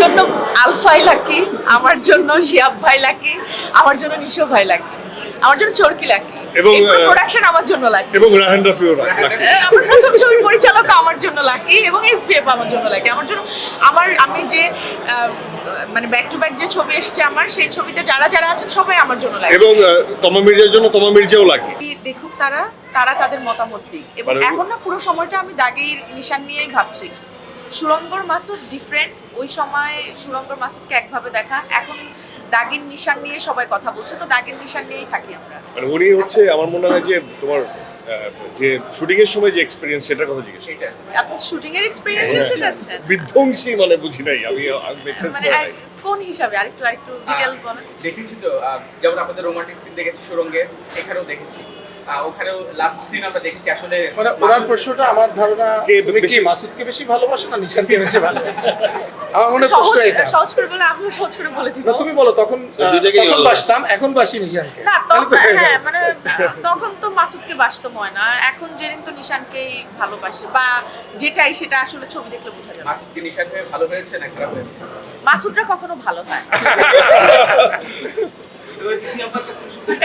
জন্য আলফাই লাকি আমার জন্য শিয়াব ভাই লাকি আমার জন্য নিশো ভাই লাকি আমার জন্য চরকি লাকি। এবং, প্রোডাকশন আমার জন্য লাকি। এবং রাহান রাফিও না আমার প্রথম ছবি পরিচালক আমার জন্য লাকি এবং এসপিএফ আমার জন্য লাকি। আমার জন্য আমার আমি যে মানে ব্যাক টু ব্যাক যে ছবি এসছে আমার সেই ছবিতে যারা যারা আছেন সবাই আমার জন্য লাকি। এবং তমা মির্জার জন্য তমা মির্জাও লাগে দেখুক তারা তারা তাদের মতামত দিক। এবং মানে- এখন না পুরো সময়টা আমি দাগের নিশান নিয়েই ভাবছি। সুরঙ্গর মাসুদ ডিফারেন্ট ওই সময় সুরঙ্গর মাসুদকে একভাবে দেখা। এখন দাগের নিশান নিয়ে সবাই কথা বলছে তো দাগের নিশান নিয়েই থাকি আমরা। মানে উনি হচ্ছে আমার মনে হয় যে তোমার যে শুটিং এর সময় যে এক্সপিরিয়েন্স সেটার কথা জিজ্ঞেস। আপনি শুটিং এর এক্সপিরিয়েন্স দিতে চাচ্ছেন বিধ্বংসী মানে বুঝি নাই আমি মেক সেন্স মানে নাই। কোন হিসাবে? আরেকটু আরেকটু ডিটেল বলেন। দেখেছি তো যেমন আপনাদের রোমান্টিক সিন দেখেছি সুরঙ্গে এখানেও দেখেছি। ওখানেও লাস্ট সিন আমরা দেখেছি আসলে মানে ওনার প্রশ্নটা আমার ধারণা কে তুমি কি মাসুদকে বেশি ভালোবাসো না নিশানকে বেশি ভালোবাসো? আমার মনে প্রশ্ন এটা। সহজ করে বলে আমিও সহজ করে বলে দিব। তুমি বলো তখন তখন বাসতাম এখন বাসি নিশানকে। না তখন তো হয়ে। মানে তখন তো মাসুদকে বাসতো ময়না। এখন জেরিন তো নিশানকেই ভালোবাসে বা যেটাই সেটা আসলে ছবি দেখলে বোঝা যাবে। মাসুদকে নিশান হয়ে ভালো হয়েছে না খারাপ হয়েছে? মাসুদরা কখনো ভালো হয়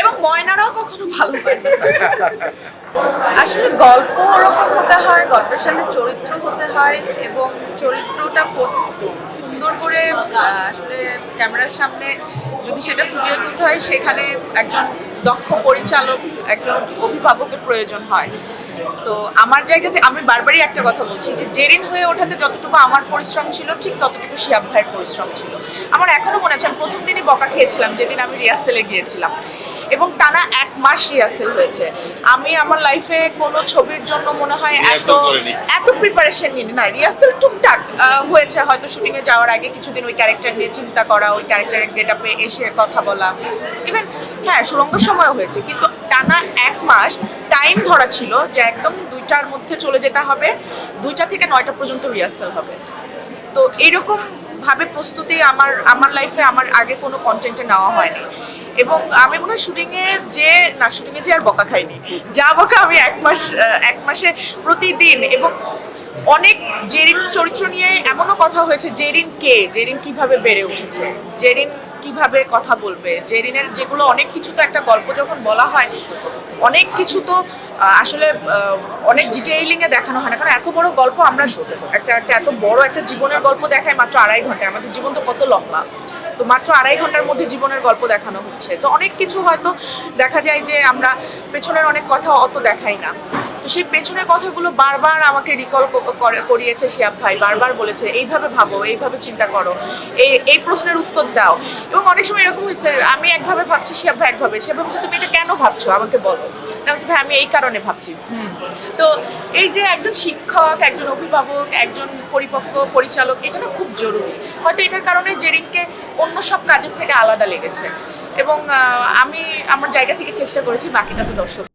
এবং ময়নারাও কখনো ভালো হয় আসলে গল্প ওরকম হতে হয়, গল্পের সাথে চরিত্র হতে হয়, এবং চরিত্রটা সুন্দর করে আসলে ক্যামেরার সামনে যদি সেটা ফুটিয়ে তুলতে হয়, সেখানে একজন দক্ষ পরিচালক, একজন অভিভাবকের প্রয়োজন হয়। তো আমার জায়গাতে আমি বারবারই একটা কথা বলছি যে জেরিন হয়ে ওঠাতে যতটুকু আমার পরিশ্রম ছিল ঠিক ততটুকু শিয়াব ভাইয়ের পরিশ্রম ছিল। আমার এখনও মনে আছে আমি প্রথম দিনই বকা খেয়েছিলাম যেদিন আমি রিহার্সেলে গিয়েছিলাম। এবং টানা এক মাস রিহার্সেল হয়েছে। আমি আমার লাইফে কোনো ছবির জন্য মনে হয় এত এত প্রিপারেশন নিই না রিহার্সেল টুকটাক হয়েছে। হয়তো শুটিং এ যাওয়ার আগে কিছুদিন ওই ক্যারেক্টার নিয়ে চিন্তা করা ওই ক্যারেক্টারের গেট আপে এসে কথা বলা। ইভেন হ্যাঁ সুরঙ্গ সময় হয়েছে। কিন্তু টানা এক মাস টাইম ধরা ছিল যে একদম দুইটার মধ্যে চলে যেতে হবে, দুইটা থেকে নয়টা পর্যন্ত রিহার্সেল হবে। তো এইরকম ভাবে প্রস্তুতি আমার আমার লাইফে আমার আগে কোনো কন্টেন্টে নেওয়া হয়নি। এবং আমি মনে হয় শুটিংয়ে যে, না শুটিংয়ে যে আর বকা খাইনি। যা বকা আমি এক মাস, এক মাসে প্রতিদিন এবং অনেক জেরিন চরিত্র নিয়ে এমনও কথা হয়েছে, জেরিন কে? জেরিন কীভাবে বেড়ে উঠেছে? জেরিন কীভাবে কথা বলবে? জেরিনের যেগুলো অনেক কিছু তো একটা গল্প যখন বলা হয়, অনেক কিছু তো আসলে অনেক ডিটেইলিং এ দেখানো হয় না। কারণ এত বড় গল্প আমরা একটা একটা এত বড় একটা জীবনের গল্প দেখায় মাত্র আড়াই ঘন্টায়। আমাদের জীবন তো কত লম্বা। তো মাত্র আড়াই ঘণ্টার মধ্যে জীবনের গল্প দেখানো হচ্ছে। তো অনেক কিছু হয়তো দেখা যায় যে আমরা পেছনের অনেক কথা অত দেখাই না। তো সেই পেছনের কথাগুলো বারবার আমাকে রিকল করিয়েছে শিয়াব ভাই, বারবার বলেছে, এইভাবে ভাবো, এইভাবে চিন্তা করো, এই এই প্রশ্নের উত্তর দাও। এবং অনেক সময় এরকম হয়েছে, আমি একভাবে ভাবছি, শিয়াব ভাই একভাবে। শিয়াব ভাবছে তুমি এটা কেন ভাবছ? আমাকে বলো। ভাই, আমি এই কারণে ভাবছি। তো এই যে একজন শিক্ষক, একজন অভিভাবক, একজন পরিপক্ক পরিচালক, এটা না খুব জরুরি। হয়তো এটার কারণে জেরিনকে অন্য সব কাজের থেকে আলাদা লেগেছে। এবং আমি আমার জায়গা থেকে চেষ্টা করেছি, বাকিটা তো দর্শক